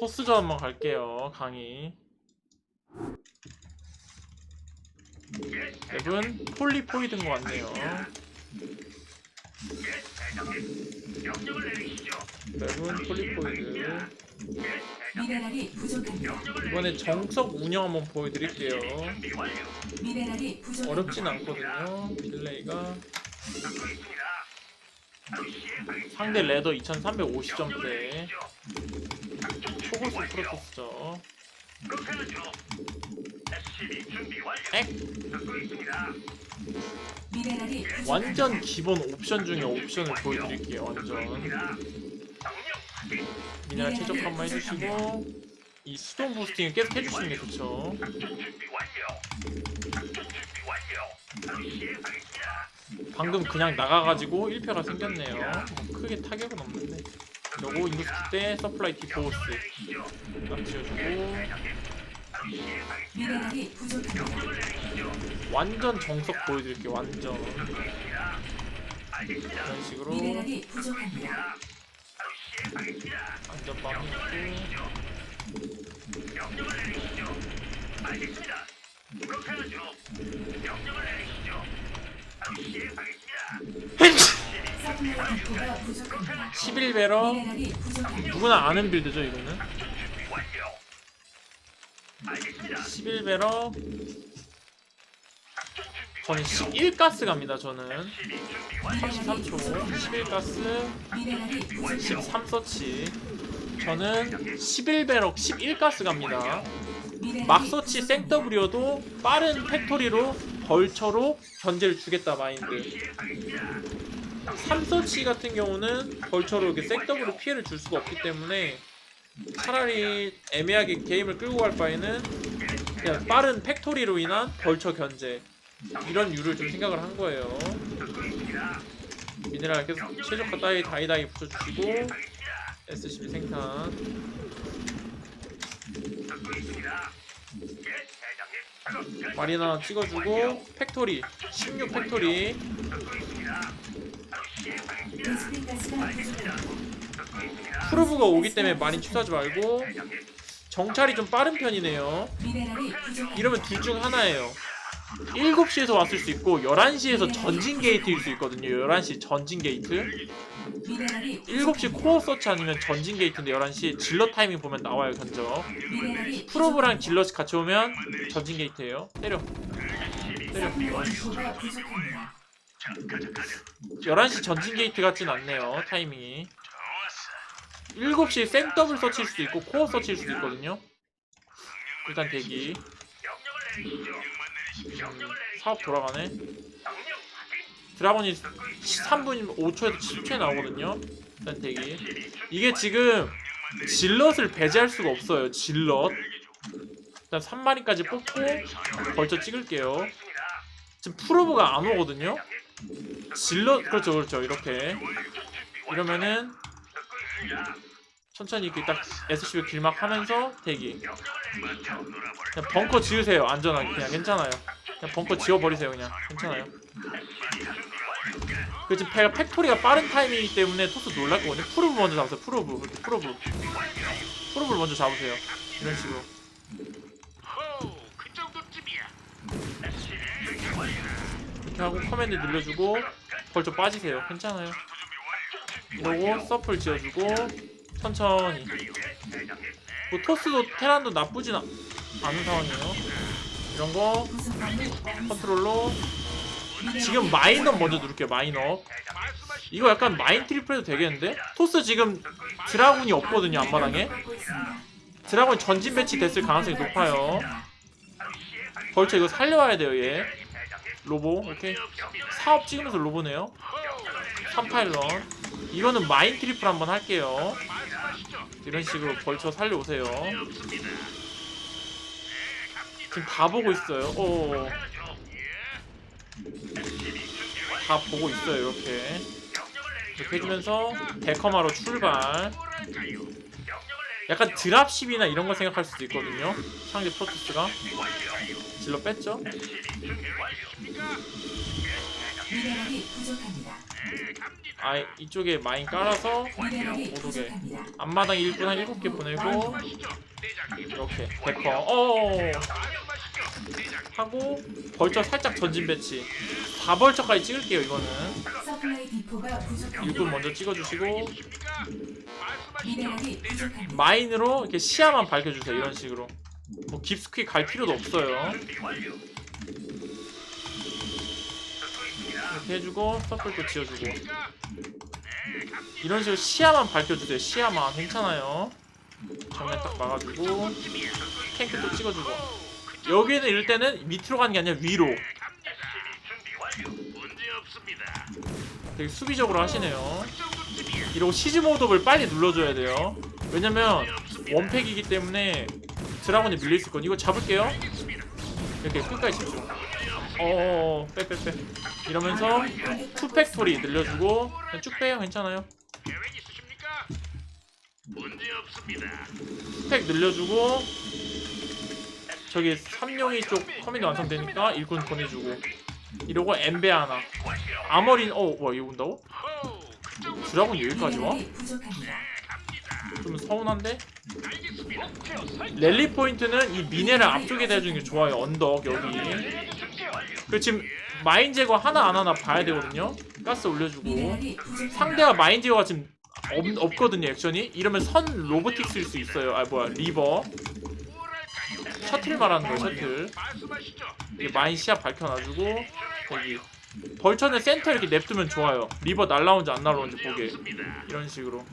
토스전 한번 갈게요. 강의. 맵은 폴리포이드인 것 같네요. 맵은 폴리포이드. 미네랄이 부족합니다. 이번에 정석 운영 한번 보여드릴게요. 미네랄이. 어렵진 않거든요. 딜레이가 상대 레더 2350점대 초고수 프로토스죠. 액 미네랄이 부족합니다. 완전 기본 옵션 중에 옵션을 보여드릴게요. 완전 미네랄 최적 한번 해주시고 이 수동 부스팅을 계속 해주시는 게 좋죠. 방금 그냥 나가가지고 1패가 생겼네요. 뭐 크게 타격은 없는데. 요거 인구스키 때 서플라이 디포스 딱 지어주고. 완전 정석 보여드릴게요. 완전 이런 식으로. 완전 마무리 11배러 미네랄이 부족합니다. 누구나 아는 빌드죠 이거는 11배러 저는 11가스 갑니다 저는 33초 11가스 미네랄이 부족합니다. 13서치 저는 11배럭 11가스 갑니다 막서치 생더블이어도 빠른 팩토리로 벌처로 견제를 주겠다 마인드 3서치 같은 경우는 벌처로 이렇게 생더블로 피해를 줄 수가 없기 때문에 차라리 애매하게 게임을 끌고 갈 바에는 그냥 빠른 팩토리로 인한 벌처 견제 이런 류를 좀 생각을 한 거예요. 미네랄 계속 최저가 따위 다이다이 붙여주시고 SCB 생산. 마리나 찍어주고 팩토리 16 팩토리 프로브가 오기 때문에 많이 취소하지 말고 정찰이 좀 빠른 편이네요. 이러면 둘 중 하나예요. 7시에서 왔을 수 있고 11시에서 전진 게이트일 수 있거든요. 11시 전진 게이트. 미네랄이 7시 코어 서치 아니면 전진 게이트인데 11시 질러 타이밍 보면 나와요 견적. 프로브랑 질럿이 같이 오면 전진 게이트예요. 때려. 때려 서플라이 디포가 부족합니다. 11시 전진 게이트 같진 않네요 타이밍이. 7시 생 더블 서치일 수도 있고 코어 서치일 수도 있거든요. 일단 대기. 사업 돌아가네. 드라곤이 13분 5초에서 7초에 나오거든요. 일단 대기. 이게 지금 질럿을 배제할 수가 없어요 질럿. 일단 3마리까지 뽑고 벌써 찍을게요. 지금 프로브가 안 오거든요 질럿? 그렇죠 그렇죠. 이렇게. 이러면은 천천히 이렇게 딱 SCB 길막 하면서 대기. 그냥 벙커 지으세요 안전하게. 그냥 괜찮아요. 그냥 벙커 지워버리세요 그냥. 괜찮아요. 그 지금 배가 팩토리가 빠른 타이밍이기 때문에 토스 놀랄 거거든요. 프로브 먼저 잡으세요 프로브. 프로브. 프로브를 먼저 잡으세요. 이런 식으로 하고 커맨드 늘려주고 벌써 빠지세요. 괜찮아요. 이러고 서플 지어주고 천천히. 뭐 토스도 테란도 나쁘진 아- 않은 상황이에요. 이런 거 구성함이 컨트롤로. 지금 마인업 먼저 누를게요 마인업 이거 약간 마인 트리플 해도 되겠는데? 토스 지금 드라군이 없거든요 앞마당에. 드라군 전진 배치 됐을 가능성이 높아요. 벌써 이거 살려와야 돼요 얘 로보 이렇게 사업 찍으면서 로보네요. 3파일런. 이거는 마인 트리플 한번 할게요. 이런 식으로 벌쳐 살려오세요. 지금 다 보고 있어요. 어. 다 보고 있어요 이렇게. 이렇게 해주면서 데커마로 출발 약간 드랍십이나 이런 거 생각할 수도 있거든요. 상대 프로토스가. 질러 뺐죠? 미네랄이 부족합니다. 아 이쪽에 마인 깔아서 미네랄이 부족합니다. 앞마당 1분 한 7개 보내고 이렇게 데커 어 하고 벌처 살짝 전진 배치. 4벌처까지 찍을게요 이거는. 서플라이 디포가 부족합니다. 6분 먼저 찍어주시고 미네랄이 부족합니다. 마인으로 이렇게 시야만 밝혀주세요 이런 식으로. 뭐 깊숙이 갈 필요도 없어요. 이렇게 해주고 서플도 지어주고. 이런 식으로 시야만 밝혀주세요. 시야만. 괜찮아요. 정면 딱 막아주고 탱크도 찍어주고. 여기는 이럴 때는 밑으로 가는 게 아니라 위로. 되게 수비적으로 하시네요 이러고 시즈 모드를 빨리 눌러줘야 돼요. 왜냐면 원팩이기 때문에 드라곤이 밀릴 수 있거든요 이거 잡을게요. 이렇게 끝까지 집중 어어어. 빼빼빼. 이러면서 투팩토리 늘려주고 그냥 쭉 빼요. 괜찮아요. 투팩 늘려주고 저기 삼룡이 쪽 커맨드 완성되니까 일꾼 보내주고. 이러고 엠베 하나. 아머린 어와 이거 온다고? 드라곤 여기까지 와? 부족합니다. 좀 서운한데? 랠리 포인트는 이 미네랄 앞쪽에 대주는 게 좋아요 언덕 여기 그 지금 마인 제거 하나 안 하나 봐야 되거든요 가스 올려주고. 상대가 마인 제거가 지금 없, 없거든요 액션이 이러면 선 로보틱스일 수 있어요 아 뭐야 리버 셔틀 말하는 거예요 셔틀 이게 마인 시야 밝혀놔주고 여기 벌처는 센터 이렇게 냅두면 좋아요. 리버 날라온지 안 날라온지 보게. 이런 식으로.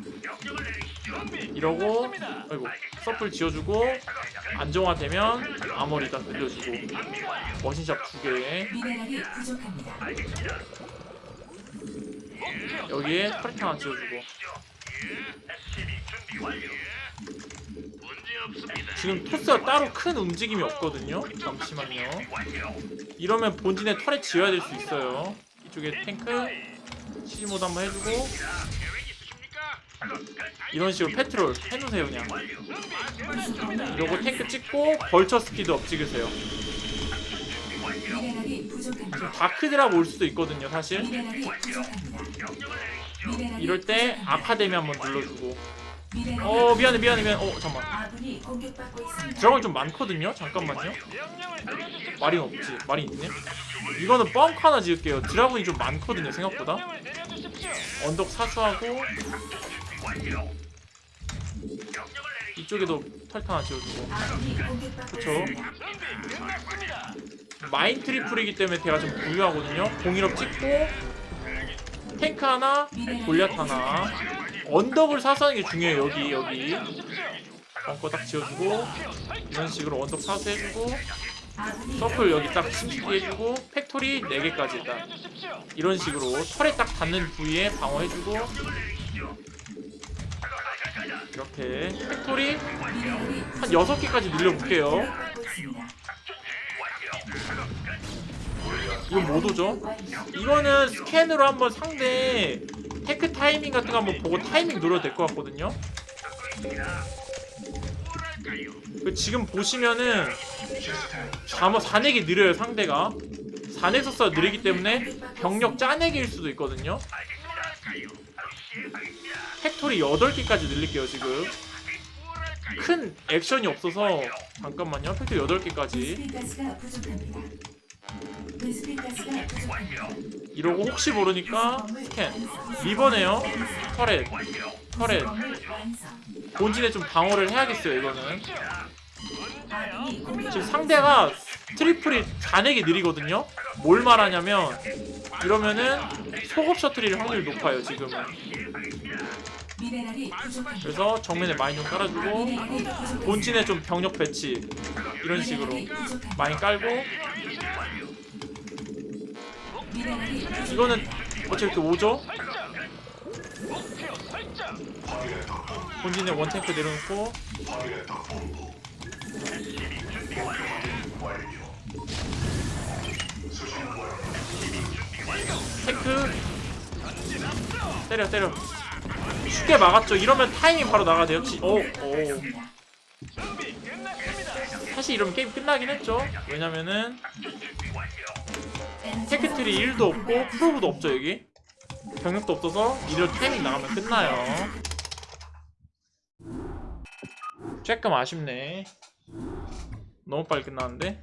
이러고 아이고 서플 지어주고 안정화되면 아머리 다 늘려주고. 머신샵 두개. 여기에 터렛 하나 지어주고 지금 토스가 따로 큰 움직임이 없거든요. 잠시만요. 이러면 본진에 터렛 지어야 될 수 있어요. 이쪽에 탱크 시즈모드 한번 해주고. 이런 식으로 페트롤 해놓으세요 그냥. 이러고 탱크 찍고 벌처 스피드 업 찍으세요. 다크드랍 올 수도 있거든요 사실. 이럴 때. 아카데미 한번 눌러주고 어 미안해 미안해 미안해. 어 잠깐만. 아군이 공격받고 있습니다. 드라곤 좀 많거든요? 잠깐만요. 말이 없지. 말이 있네. 이거는 뻥크 하나 지을게요. 드라곤이 좀 많거든요 생각보다. 언덕 사수하고 이쪽에도 털타 하나 지어주고. 아군이 공격받고 그쵸. 있습니다. 마인 트리플이기 때문에 제가 좀 부유하거든요. 공일업 찍고 탱크 하나 골리앗 하나 언덕을 사수하는 게 중요해요 여기 여기 벙커 딱 지어주고 이런 식으로 언덕 사수해주고 아군이 서플 여기 딱 심시게 해주고 팩토리 4개까지 일단 이런 식으로 털에 딱 닿는 부위에 방어해주고 이렇게 팩토리 한 6개까지 늘려볼게요. 이건 못 오죠? 이거는 스캔으로 한번 상대 테크 타이밍 같은 거 한번 보고 타이밍 노려도 될 것 같거든요. 그 지금 보시면은 잠어 4내기 느려요 상대가. 4넥서스가 느리기 때문에 병력 짜내기일 수도 있거든요. 팩토리 8개까지 늘릴게요 지금. 큰 액션이 없어서 잠깐만요. 팩토리 8개까지 이러고 혹시 모르니까 스캔 리버네요 터렛 터렛. 본진에 좀 방어를 해야겠어요 이거는 지금 상대가 트리플이 4내기 느리거든요 뭘 말하냐면 이러면은 소급 셔틀일 확률이 높아요 지금은. 그래서 정면에 마인 좀 깔아주고. 본진에 좀 병력 배치 이런 식으로. 마인 깔고 이거는 어차피 이렇게 오죠? 본진에 원탱크 내려놓고. 탱크. 때려 때려. 쉽게 막았죠. 이러면 타이밍 바로 나가야 돼요. 지, 오, 오. 사실 이러면 게임 끝나긴 했죠. 왜냐면은 테크트리 1도 없고 프로브도 없죠 여기? 병력도 없어서 이럴 타이밍 나가면 끝나요. 조금 아쉽네. 너무 빨리 끝나는데